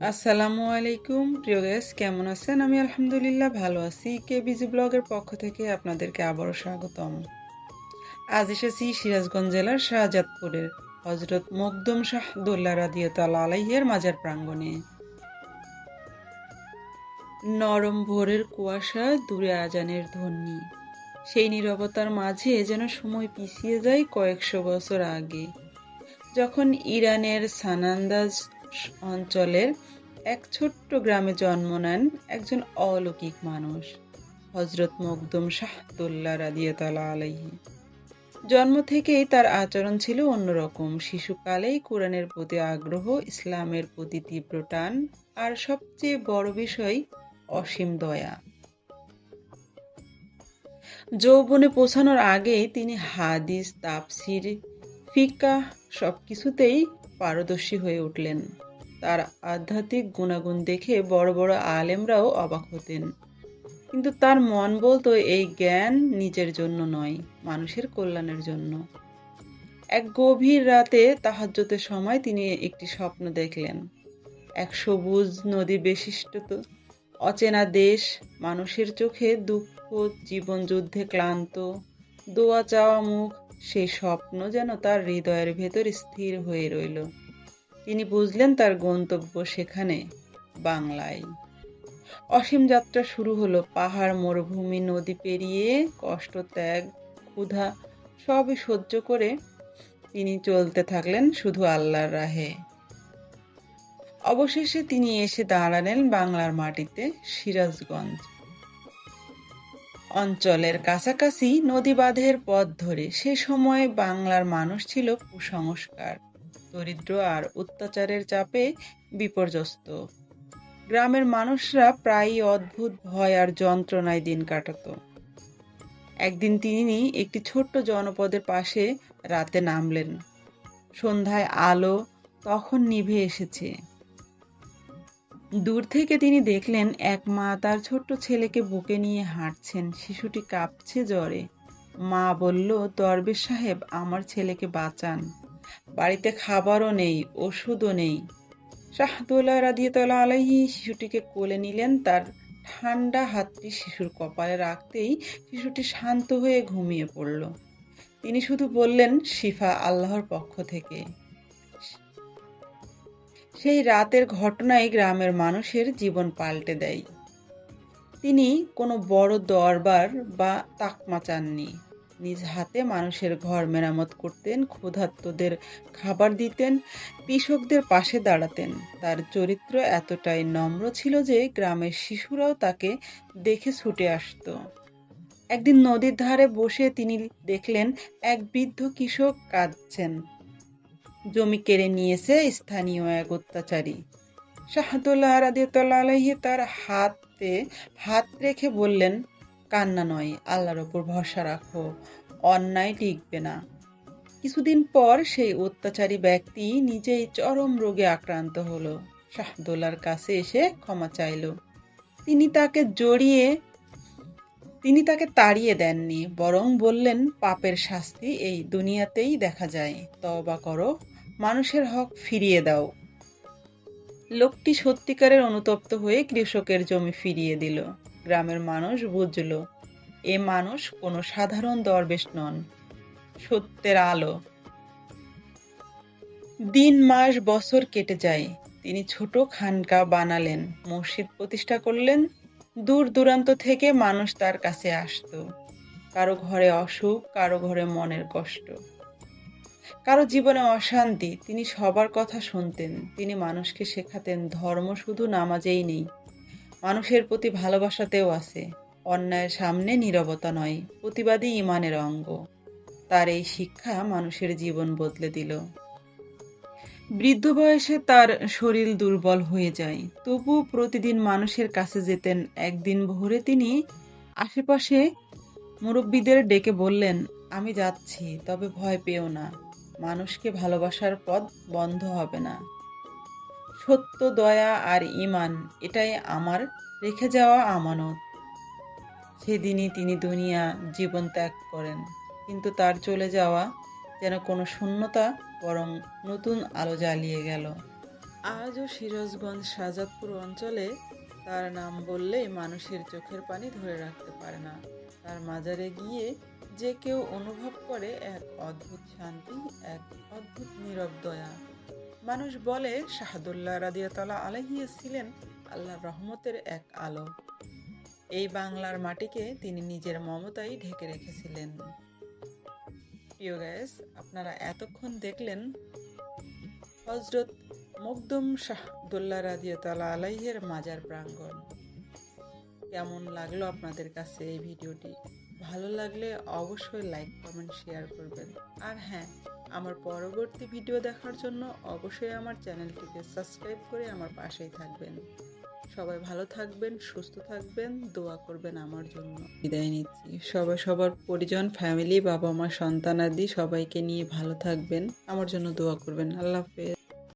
আসসালামু আলাইকুম, প্রিয় গেস কেমন আছেন? আমি আলহামদুলিল্লাহ ভালো আছি। কে বিজি ব্লগের পক্ষ থেকে আপনাদেরকে আবারও স্বাগতম। আজ এসেছি সিরাজগঞ্জ জেলার শাহজাদপুরের হজরত মকদুম শাহ দোল্লা রাদিয়তাল আলাইহের মাজার প্রাঙ্গণে। নরম ভোরের কুয়াশা, দূরে আজানের ধ্বনি। সেই নীরবতার মাঝে যেন সময় পিছিয়ে যায় কয়েকশো বছর আগে। যখন ইরানের সানান্দাজ অঞ্চলের এক ছোট্ট গ্রামে জন্ম নেন একজন অলৌকিক মানুষ হজরত মকদুম শাহদুল্লাহ রাদিয়াতালা আলাইহি। জন্ম থেকেই তার আচরণ ছিল অন্যরকম। শিশুকালেই কোরআনের প্রতি আগ্রহ, ইসলামের প্রতি তীব্র টান, আর সবচেয়ে বড় বিষয় অসীম দয়া। যৌবনে পৌঁছানোর আগেই তিনি হাদিস তাপসির ফিকা সব কিছুতেই পারদর্শী হয়ে উঠলেন। তার আধ্যাত্মিক গুণাগুণ দেখে বড় বড় আলেমরাও অবাক হতেন। কিন্তু তার মন বলতো, এই জ্ঞান নিজের জন্য নয়, মানুষের কল্যাণের জন্য। এক গভীর রাতে তাহাজ্যতের সময় তিনি একটি স্বপ্ন দেখলেন। এক সবুজ নদী বিশিষ্ট, অচেনা দেশ, মানুষের চোখে দুঃখ জীবন যুদ্ধে ক্লান্ত, দোয়া চাওয়া মুখ সেই স্বপ্ন যেন তার হৃদয়ের ভেতর স্থির হয়ে রইল। তিনি বুঝলেন তার গন্তব্য সেখানে, বাংলায়। অসীম যাত্রা শুরু হলো। পাহাড়, মরুভূমি, নদী পেরিয়ে কষ্ট, ত্যাগ, ক্ষুধা সবই সহ্য করে তিনি চলতে থাকলেন শুধু আল্লাহর রাহে। অবশেষে তিনি এসে দাঁড়ালেন বাংলার মাটিতে, সিরাজগঞ্জ। অঞ্চলের কাছাকাছি নদী বাঁধের পথ ধরে সে সময় বাংলার মানুষ ছিল কুসংস্কার, দরিদ্র আর অত্যাচারের চাপে বিপর্যস্ত। গ্রামের মানুষরা প্রায়ই অদ্ভুত ভয় আর যন্ত্রণায় দিন কাটাত। একদিন তিনি একটি ছোট্ট জনপদের পাশে রাতে নামলেন। সন্ধ্যায় আলো তখন নিভে এসেছে। দূর থেকে তিনি দেখলেন এক মা তার ছোট্ট ছেলেকে বুকে নিয়ে হাঁটছেন। শিশুটি কাঁপছে জ্বরে। মা বলল দরবেশ সাহেব, আমার ছেলেকে বাঁচান। বাড়িতে খাবারও নেই, ওষুধও নেই। শাহদুল্লাহ রাদিয়তলা আলাইহি শিশুটিকে কোলে নিলেন। তার ঠান্ডা হাতটি শিশুর কপালে রাখতেই শিশুটি শান্ত হয়ে ঘুমিয়ে পড়ল। তিনি শুধু বললেন, শিফা আল্লাহর পক্ষ থেকে। সেই রাতের ঘটনাই গ্রামের মানুষের জীবন পাল্টে দেয়। তিনি কোনো বড় দরবার বা তাকমা চাননি। নিজ হাতে মানুষের ঘর মেরামত করতেন, ক্ষুধার্তদের খাবার দিতেন, কৃষকদের পাশে দাঁড়াতেন। তার চরিত্র এতটাই নম্র ছিল যে গ্রামের শিশুরাও তাকে দেখে ছুটে আসত। একদিন নদীর ধারে বসে তিনি দেখলেন, এক বৃদ্ধ কৃষক কাঁদছেন। জমি কেড়ে নিয়েছে স্থানীয় এক অত্যাচারী। শাহাদুল্লাহ রাদিয়াল্লাহ আলাইহি তার হাতে হাত রেখে বললেন, কান্না নয়, আল্লাহর ওপর ভরসা রাখো, অন্যায় টিকবে না। কিছুদিন পর সেই অত্যাচারী ব্যক্তি নিজেই চরম রোগে আক্রান্ত হলো। শাহদুল্লার কাছে এসে ক্ষমা চাইল। তিনি তাকে জড়িয়ে, তিনি তাকে তাড়িয়ে দেননি, বরং বললেন, পাপের শাস্তি এই দুনিয়াতেই দেখা যায় তবা করো মানুষের হক ফিরিয়ে দাও। লোকটি সত্যিকারের অনুতপ্ত হয়ে কৃষকের জমি ফিরিয়ে দিল। গ্রামের মানুষ বুঝল, এ মানুষ কোনো সাধারণ দরবেশ নন, সত্যের আলো। দিন, মাস, বছর কেটে যায়। তিনি ছোট খানকা বানালেন, মসজিদ প্রতিষ্ঠা করলেন। দূর দূরান্ত থেকে মানুষ তার কাছে আসত। কারও ঘরে অসুখ, কারও ঘরে মনের কষ্ট। কারও জীবনে অশান্তি, তিনি সবার কথা শুনতেন, তিনি মানুষকে শেখাতেন, ধর্ম শুধু নামাজেই নেই, মানুষের প্রতি ভালোবাসাতেও আছে, অন্যায়ের সামনে নীরবতা নয় প্রতিবাদী ইমানের অঙ্গ, তার এই শিক্ষা মানুষের জীবন বদলে দিল। বৃদ্ধ বয়সে তার শরীর দুর্বল হয়ে যায়, তবু প্রতিদিন মানুষের কাছে যেতেন, একদিন ভোরে তিনি আশেপাশে মুরব্বীদের ডেকে বললেন, আমি যাচ্ছি, তবে ভয় পেও না। মানুষকে ভালোবাসার পথ বন্ধ হবে না। সত্য, দয়া আর ইমান এটাই আমার, রেখে যাওয়া আমানত। সেদিনই তিনি দুনিয়া জীবন ত্যাগ করেন, কিন্তু তার চলে যাওয়া যেন কোনো শূন্যতা, বরং নতুন আলো জ্বালিয়ে গেল। আজও সিরাজগঞ্জ, শাহজাদপুর অঞ্চলে তার নাম বললেই মানুষের চোখের পানি ধরে রাখতে পারে না। তার মাজারে গিয়ে যে কেউ অনুভব করে, এক অদ্ভুত শান্তি, এক অদ্ভুত নীরব দয়া। মানুষ বলে, শাহাদুল্লাহ রাদিয়াতালা আলহিয়ে ছিলেন আল্লাহর রহমতের এক আলো। এই বাংলার মাটিকে তিনি নিজের মমতায় ঢেকে রেখেছিলেন। প্রিয় গ্যাস আপনারা এতক্ষণ দেখলেন হজরত মকদুম শাহদুল্লাহ রাদিয়াতালা আলাইহের মাজার প্রাঙ্গণ। কেমন লাগল আপনাদের কাছে এই ভিডিওটি? ভালো লাগলে অবশ্যই লাইক, কমেন্ট, শেয়ার করবেন। আর হ্যাঁ আমার পরবর্তী ভিডিও দেখার জন্য অবশ্যই আমার চ্যানেলটিকে সাবস্ক্রাইব করে আমার পাশেই থাকবেন। সবাই ভালো থাকবেন, সুস্থ থাকবেন, দোয়া করবেন আমার জন্য। বিদায় নিচ্ছি। সবাই সবার পরিজন ফ্যামিলি বাবা মা সন্তান আদি সবাইকে নিয়ে ভালো থাকবেন। আমার জন্য দোয়া করবেন। আল্লাহ হাফেজ।